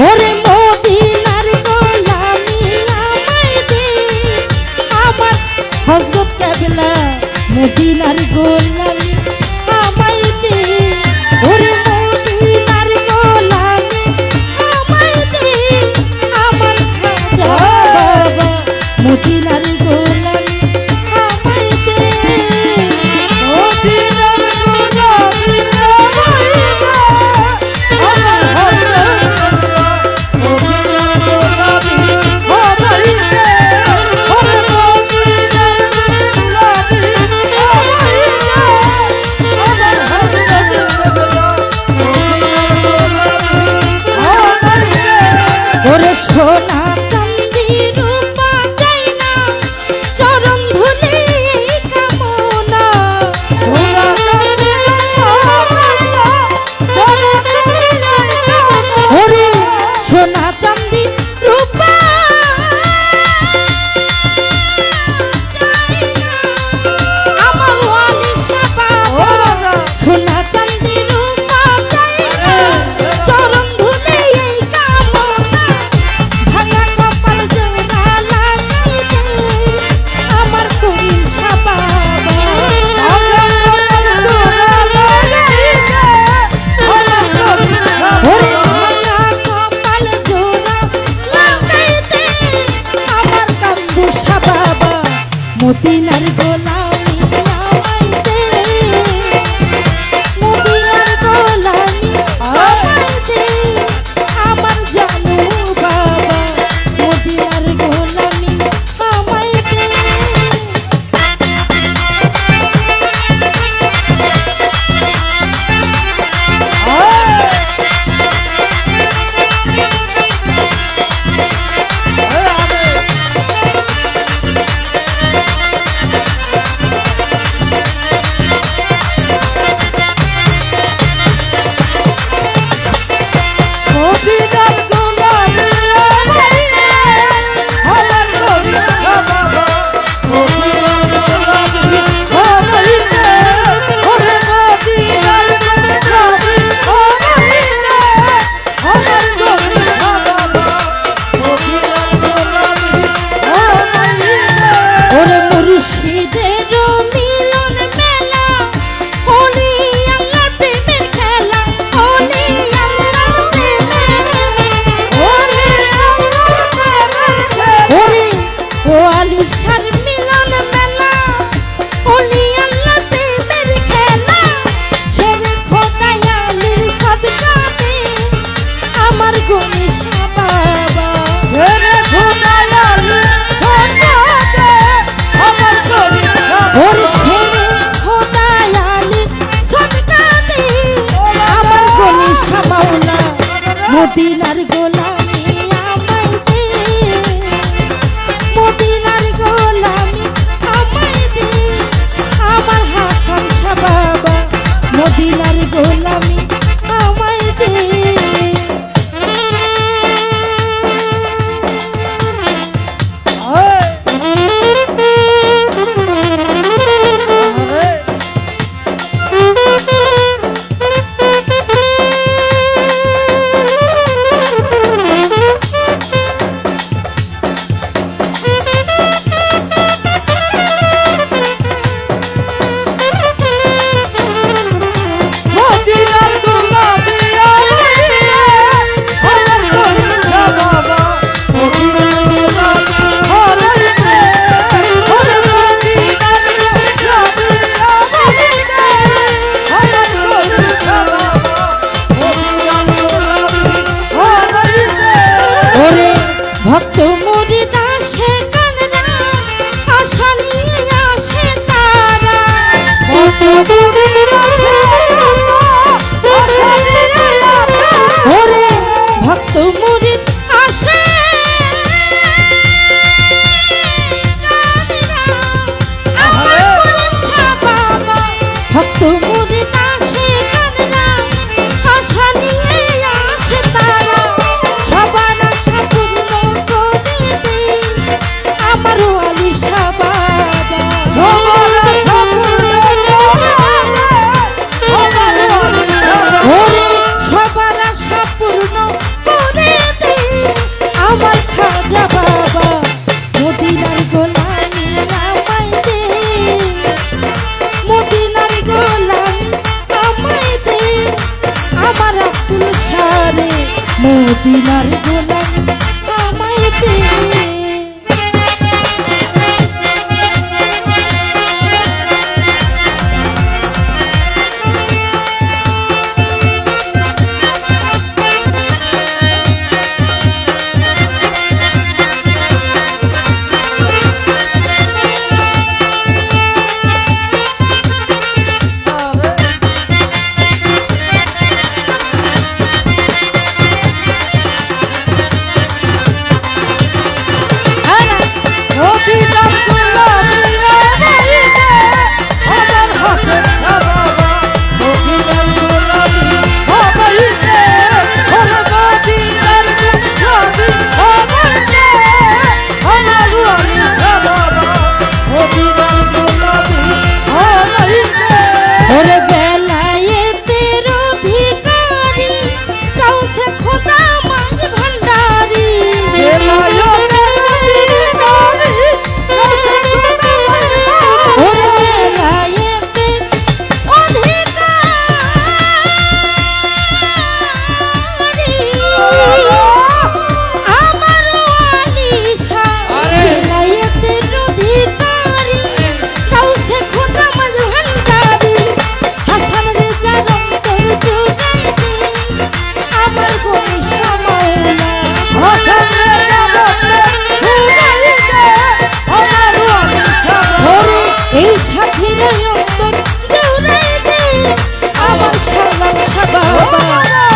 Por সোনা রূপা মদিনার গোলামি ও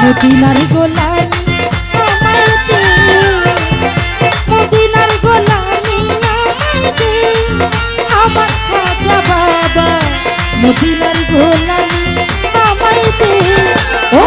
মদিনার গোলামি আমার দে মদিনার গোলামি আমায় দে আমার খাজা বাবা, মদিনার গোলামি আমায় দে ও